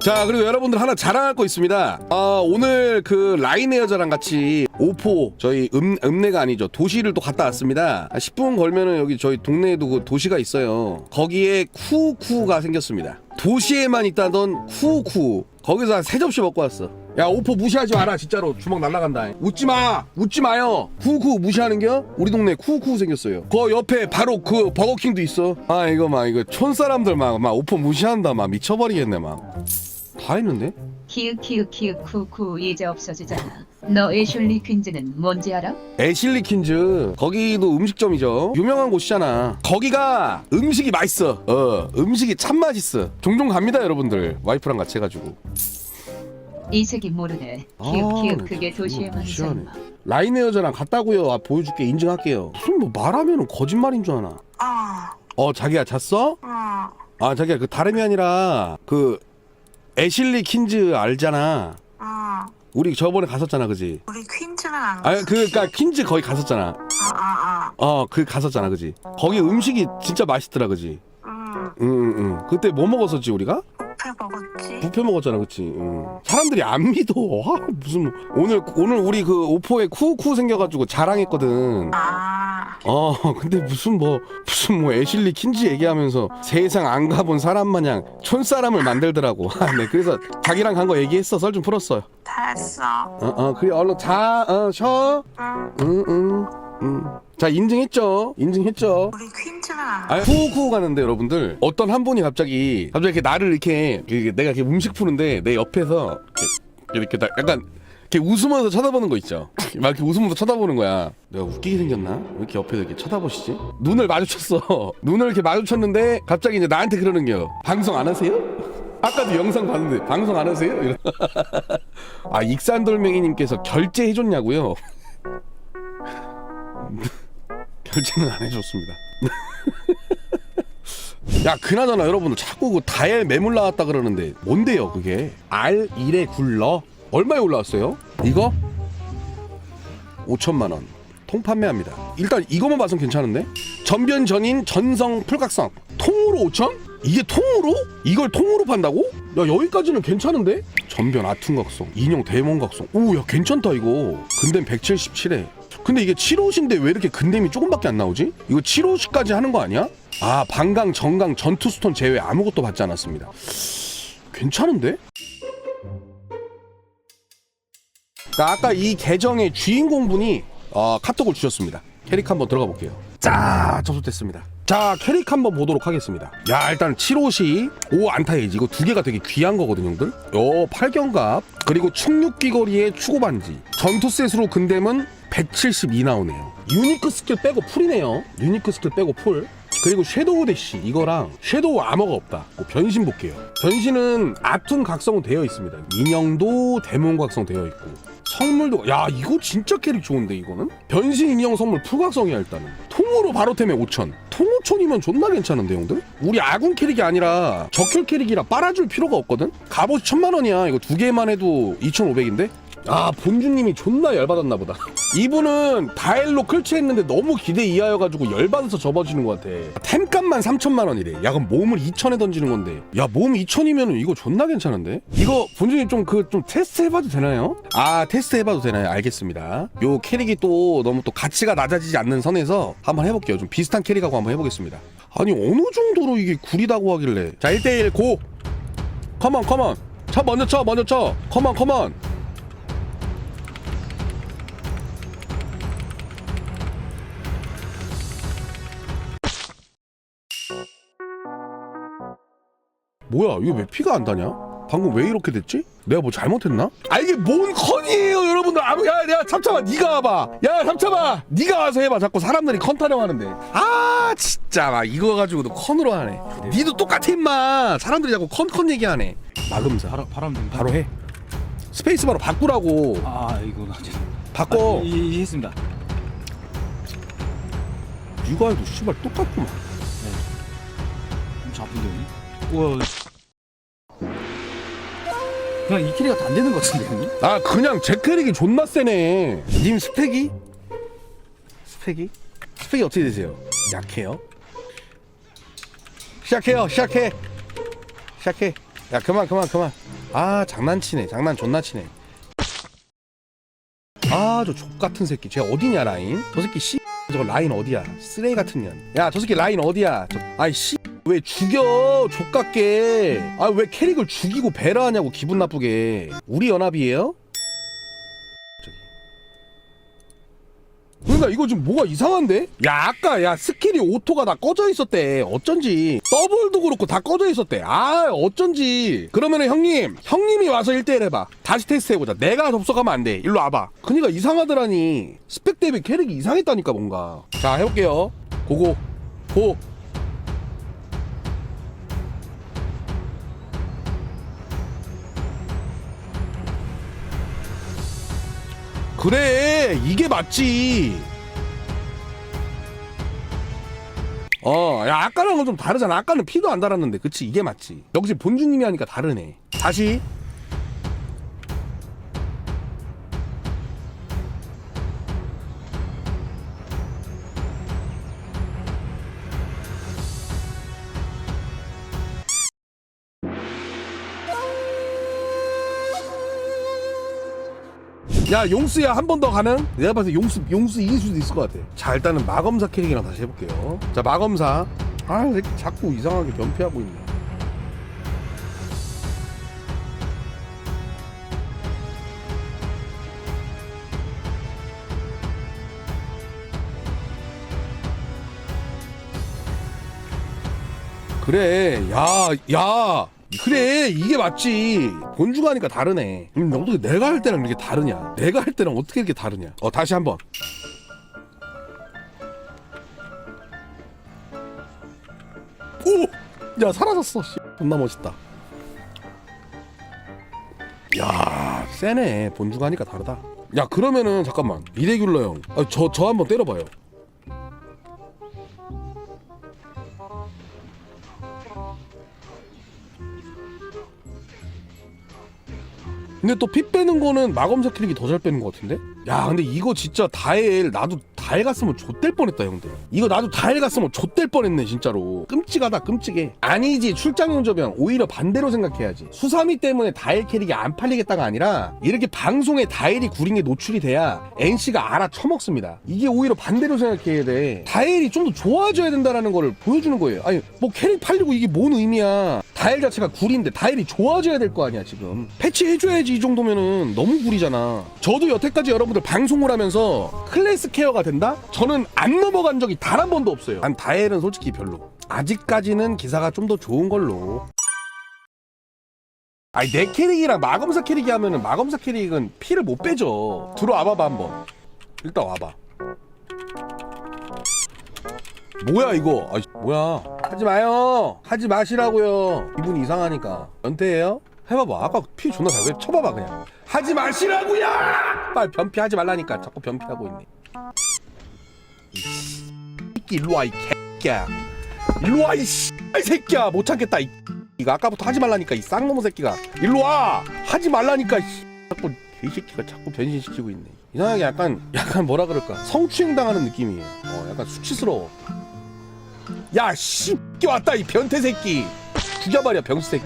자 그리고 여러분들 하나 자랑할 거 있습니다. 아 오늘 그 라인에어저랑 같이 오포 저희 음, 읍내가 아니죠. 도시를 또 갔다 왔습니다. 한 10분 걸면은 여기 저희 동네에도 그 도시가 있어요. 거기에 쿠쿠가 생겼습니다. 도시에만 있다던 쿠쿠. 거기서 한 세 접시 먹고 왔어 야 오포 무시하지 마라 진짜로. 주먹 날라간다. 웃지 마! 웃지 마요. 쿠쿠 무시하는겨 우리 동네 쿠쿠 생겼어요. 그 옆에 바로 그 버거킹도 있어. 아 이거 막 이거 촌 사람들 막 막 오포 무시한다. 막 미쳐버리겠네 막. 다 했는데? 키읔 키읔 키읔 쿠쿠 이제 없어지잖아. 너 애슐리 퀸즈는 뭔지 알아? 애실리 퀸즈. 거기도 음식점이죠. 유명한 곳이잖아. 거기가 음식이 맛있어. 어 음식이 참 맛있어. 종종 갑니다 여러분들. 와이프랑 같이 해가지고 이색이 모르네. 아, 키읔 키읔 나 그게 도시에만 무시하네. 있잖아. 라인에어저랑 갔다고요 아, 보여줄게 인증할게요 무슨 뭐 말하면 거짓말인 줄 아나 어, 어 자기야 잤어? 어, 아 자기야 그 다름이 아니라 그 애실리 퀸즈 알잖아 어. 우리 저번에 갔었잖아 그지? 우리 퀸즈는 안아 갔어. 그니까 퀸즈 거기 갔었잖아 어, 어, 어그 갔었잖아 그지? 거기 음식이 진짜 맛있더라 그지? 어. 응, 응응 응. 그때 뭐 먹었었지 우리가? 먹었지. 부페 먹었잖아 그치? 응. 사람들이 안 믿어 아, 무슨 뭐- 오늘 오늘 우리 그 오포에 쿠쿠 생겨가지고 자랑했거든 아, 어 근데 무슨 뭐 무슨 뭐 애실리 킨지 얘기하면서 세상 안 가본 사람 마냥 촌 사람을 만들더라고 아, 네 그래서 자기랑 간 거 얘기했어 썰 좀 풀었어요 다 했어. 어 어 그래 얼른 자 어 쉬어 응. 응 응 응자 인증했죠 인증했죠 우리 아, 쿠쿠 가는데 여러분들 어떤 한 분이 갑자기 갑자기 이렇게 나를 이렇게 이렇게 내가 이렇게 음식 푸는데 내 옆에서 이렇게, 이렇게 나- 약간 이렇게 웃으면서 쳐다보는 거 있죠. 막 이렇게 웃으면서 쳐다보는 거야. 내가 웃기게 생겼나? 왜 이렇게 옆에서 이렇게 쳐다보시지? 눈을 마주쳤어. 눈을 이렇게 마주쳤는데 갑자기 이제 나한테 그러는 겨. 방송 안 하세요? 아까도 영상 봤는데 방송 안 하세요? 이러- 아 익산돌멩이님께서 결제해 줬냐고요? 결제는 안 해줬습니다. 야 그나저나 여러분들 자꾸 그 다이얼 매물 나왔다 그러는데 뭔데요 그게 R1에 굴러 얼마에 올라왔어요? 이거 5천만 원 통판매합니다 일단 이거만 봐선 괜찮은데 전변 전인 전성 풀각성 통으로 5천? 이게 통으로? 이걸 통으로 판다고? 야 여기까지는 괜찮은데? 전변 아퉁각성 인형 대문각성 오야 괜찮다 이거 근댐 177에 근데 이게 7호시인데 왜 이렇게 근댐이 조금밖에 안 나오지? 이거 7호시까지 하는 거 아니야? 아 방강 정강 전투 스톤 제외 아무것도 받지 않았습니다 괜찮은데? 그러니까 아까 이 계정의 주인공분이 어, 카톡을 주셨습니다. 캐릭 한번 들어가 볼게요. 자, 접속됐습니다. 자, 캐릭 한번 보도록 하겠습니다. 야, 일단 7호시 5 안타에이지 이거 두 개가 되게 귀한 거거든요, 형들. 요 8경갑 그리고 충육 귀걸이에 추고 반지. 전투셋으로 근댐은 172 나오네요. 유니크 스킬 빼고 풀이네요. 유니크 스킬 빼고 풀. 그리고 섀도우 대시 이거랑 섀도우 아머가 없다. 뭐 변신 볼게요. 변신은 아툰 각성은 되어 있습니다. 인형도 데몬 각성 되어 있고 선물도 야 이거 진짜 캐릭 좋은데 이거는 변신 인형 선물 풀각성이야 일단은 통으로 바로 템에 5천 통 5천이면 존나 괜찮은데 형들 우리 아군 캐릭이 아니라 적혈 캐릭이라 빨아줄 필요가 없거든 갑옷이 천만 원이야 이거 두 개만 해도 2,500인데 아 본주님이 존나 열받았나 보다. 이분은 다일로 클치했는데 너무 기대 이하여가지고 열받아서 접어지는 것 같아. 템값만 3천만 원이래. 야 그럼 몸을 2천에 던지는 건데. 야 몸 2천이면 이거 존나 괜찮은데? 이거 본주님 좀 그 좀 테스트 해봐도 되나요? 아 테스트 해봐도 되나요? 알겠습니다. 요 캐릭이 또 너무 또 가치가 낮아지지 않는 선에서 한번 해볼게요. 좀 비슷한 캐릭하고 한번 해보겠습니다. 아니 어느 정도로 이게 구리다고 하길래. 자 1대1 고! 컴온 컴온. 쳐 먼저 쳐 먼저 쳐. 컴온 컴온 뭐야 이거 왜 피가 안 다냐? 방금 왜 이렇게 됐지? 내가 뭐 잘못했나? 아 이게 뭔 컨이에요 여러분들. 아무 야 내가 참참아 네가 와봐. 야 참참아 네가 와서 해봐. 자꾸 사람들이 컨 타령하는데. 아 진짜 막 이거 가지고도 컨으로 하네. 니도 똑같아 임마. 사람들이 자꾸 컨 컨 얘기하네. 마금사. 바람 바람 좀 바로 해. 스페이스바로 바꾸라고. 아 이거 나 죄송. 바꿔. 아, 이, 이 했습니다. 이거 해도 씨발 똑같구만. 엄청 아픈데. 우와. 그냥 이 캐리가 다 안 되는 것 같은데 형님? 아 그냥 제 캐릭이 존나 세네. 님 스펙이? 스펙이? 스펙이 어떻게 되세요? 약해요? 시작해요 시작해. 시작해. 야 그만 그만 그만. 아 장난치네. 장난 존나 치네. 아저 족같은 새끼. 쟤 어디냐 라인? 저 새끼 씨 저거 라인 어디야? 쓰레기 같은 년야 저 새끼 라인 어디야? 저, 아이 씨. 왜 죽여? 족같게. 아 왜 캐릭을 죽이고 배려하냐고 기분 나쁘게. 우리 연합이에요? 그러니까 이거 좀 뭐가 이상한데? 야 아까 야 스킬이 오토가 다 꺼져 있었대. 어쩐지. 더블도 그렇고 다 꺼져 있었대. 아 어쩐지. 그러면은 형님 형님이 와서 1대1 해봐. 다시 테스트 해보자. 내가 접속하면 안 돼. 일로 와봐. 그니까 이상하더라니. 스펙 대비 캐릭이 이상했다니까 뭔가. 자 해볼게요. 고고. 고 그래 이게 맞지 어, 야, 아까랑은 좀 다르잖아. 아까는 피도 안 달았는데, 그치? 이게 맞지. 역시 본주님이 하니까 다르네. 다시. 야 용수야 한 번 더 가능? 내가 봤을 때 용수 용수 이길 수도 있을 것 같아. 자 일단은 마검사 캐릭이랑 다시 해볼게요. 자 마검사. 아 자꾸 이상하게 변피하고 있네. 그래 야 야. 그래 이게 맞지. 본주가 하니까 다르네. 음, 어떻게 내가 할 때랑 이렇게 다르냐? 내가 할 때랑 어떻게 이렇게 다르냐? 어 다시 한번. 오! 야 사라졌어 씨. 존나 멋있다. 야 세네. 본주가 하니까 다르다. 야 그러면은 잠깐만. 이레귤러 형저저 저 한번 때려봐요 근데 또 피 빼는 거는 마검사 캐릭이 더 잘 빼는 것 같은데? 야 근데 이거 진짜 다엘 나도 다엘 갔으면 좆될 뻔했다 형들. 이거 나도 다엘 갔으면 좆될 뻔했네 진짜로. 끔찍하다 끔찍해. 아니지 출장 용접형 오히려 반대로 생각해야지. 수사미 때문에 다엘 캐릭이 안 팔리겠다가 아니라 이렇게 방송에 다엘이 구린 게 노출이 돼야 NC가 알아 처먹습니다. 이게 오히려 반대로 생각해야 돼. 다엘이 좀 더 좋아져야 된다라는 거를 보여주는 거예요. 아니 뭐 캐릭 팔리고 이게 뭔 의미야 다엘 자체가 구린데 다엘이 좋아져야 될 거 아니야 지금. 패치해줘야지 이 정도면은 너무 구리잖아. 저도 여태까지 여러분들 방송을 하면서 클래스 케어가 된다? 저는 안 넘어간 적이 단 한 번도 없어요. 난 다엘은 솔직히 별로. 아직까지는 기사가 좀 더 좋은 걸로. 아니 내 캐릭이랑 마검사 캐릭이 하면은 마검사 캐릭은 피를 못 빼죠. 들어와봐봐 한번. 일단 와봐. 뭐야 이거? 아 뭐야 하지 마요. 하지 마시라고요. 기분이 이상하니까. 연태예요? 해봐봐. 아까 피 존나 잘 쳐봐봐 그냥. 하지 마시라고요! 빨리 변피하지 말라니까. 자꾸 변피하고 있네. 이 새끼 일로 와이 개새끼야. 일로 와이 새끼야. 못 참겠다 이 이거 아까부터 하지 말라니까 이 쌍놈의 새끼가. 일로 와! 하지 말라니까 이 자꾸 개새끼가 자꾸 변신시키고 있네. 이상하게 약간 약간 뭐라 그럴까? 성추행 당하는 느낌이에요. 어 약간 수치스러워 야, 씨, 왔다 이 변태 새끼. 죽여버려 병수 새끼.